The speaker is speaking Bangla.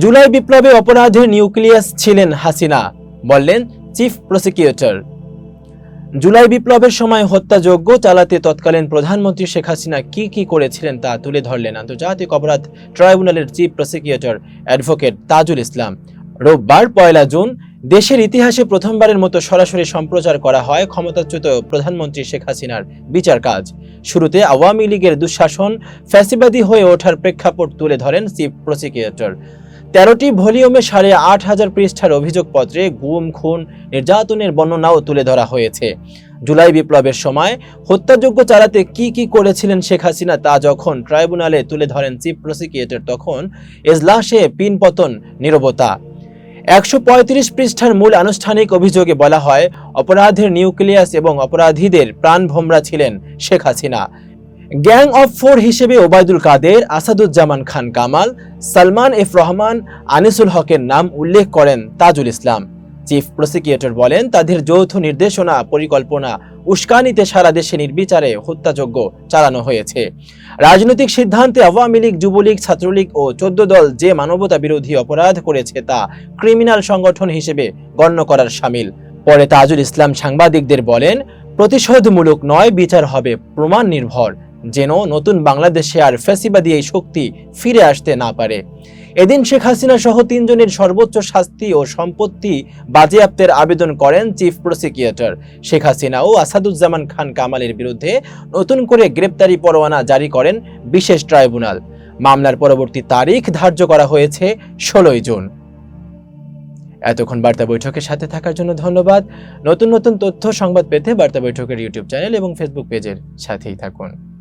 জুলাই বিপ্লবে অপরাধের নিউক্লিয়াস ছিলেন হাসিনা, বললেন চিফ প্রসিকিউটর। জুলাই বিপ্লবের সময় হত্যাযজ্ঞ চালাতে তৎকালীন প্রধানমন্ত্রী শেখ হাসিনা কি কি করেছিলেন তা তুলে ধরলেন আন্তর্জাতিক অপরাধ ট্রাইব্যুনালের chief prosecutor advocate Tajul Islam. রোববার পয়লা জুন দেশের ইতিহাসে প্রথমবারের মতো সরাসরি সম্প্রচার করা হয় ক্ষমতাচ্যুত প্রধানমন্ত্রী শেখ হাসিনার বিচার কাজ। শুরুতে আওয়ামী লীগের দুঃশাসন ফ্যাসিবাদী হয়ে ওঠার প্রেক্ষাপট তুলে ধরেন চিফ প্রসিকিউটর। তেরোটি ভলিউমে সাড়ে আট হাজার পৃষ্ঠার অভিযোগপত্রে গুম, খুন, নির্যাতনের বর্ণনাও তুলে ধরা হয়েছে। জুলাই বিপ্লবের সময় হত্যাযোগ্য চালাতে কি কি করেছিলেন শেখ হাসিনা তা যখন ট্রাইব্যুনালে তুলে ধরেন চিফ প্রসিকিউটর, তখন এজলাসে পিনপতন, নীরবতা। একশো পঁয়ত্রিশ পৃষ্ঠার মূল আনুষ্ঠানিক অভিযোগে বলা হয়, অপরাধের নিউক্লিয়াস এবং অপরাধীদের প্রাণভোমরা ছিলেন Sheikh Hasina. Gang of four হিসেবে ওবায়দুল কাদের, আসাদুজ্জামান খান কামাল, সালমান এফ রহমান, আনিসুল হকের নাম উল্লেখ করেন তাজুল ইসলাম। চিফ প্রসিকিউটর বলেন, তাদের যৌথ নির্দেশনা, পরিকল্পনা, উস্কানিতে সারা দেশে নির্বিচারে হত্যাযজ্ঞ চালানো হয়েছে। রাজনৈতিক সিদ্ধান্তে আওয়ামী লীগ, যুবলীগ, ছাত্রলীগ ও চোদ্দ দল যে মানবতা বিরোধী অপরাধ করেছে তা ক্রিমিনাল সংগঠন হিসেবে গণ্য করার সামিল। পরে তাজুল ইসলাম সাংবাদিকদের বলেন, প্রতিশোধমূলক নয়, বিচার হবে প্রমাণ নির্ভর। যেন নতুন বাংলাদেশে আর ফ্যাসিবাদী এই শক্তি ফিরে আসতে না পারে। এদিন শেখ হাসিনা সহ তিনজনের সর্বোচ্চ শাস্তি ও সম্পত্তি বাজেয়াপ্তের আবেদন করেন চিফ প্রসিকিউটর। শেখ হাসিনা ও আসাদুজ্জামান খান কামালের বিরুদ্ধে নতুন করে গ্রেপ্তারি পরোয়ানা জারি করেন বিশেষ ট্রাইব্যুনাল। মামলার পরবর্তী তারিখ ধার্য করা হয়েছে ষোলোই জুন। এতক্ষণ বার্তা বৈঠকের সাথে থাকার জন্য ধন্যবাদ। নতুন নতুন তথ্য, সংবাদ পেতে বার্তা বৈঠকের ইউটিউব চ্যানেল এবং ফেসবুক পেজের সাথেই থাকুন।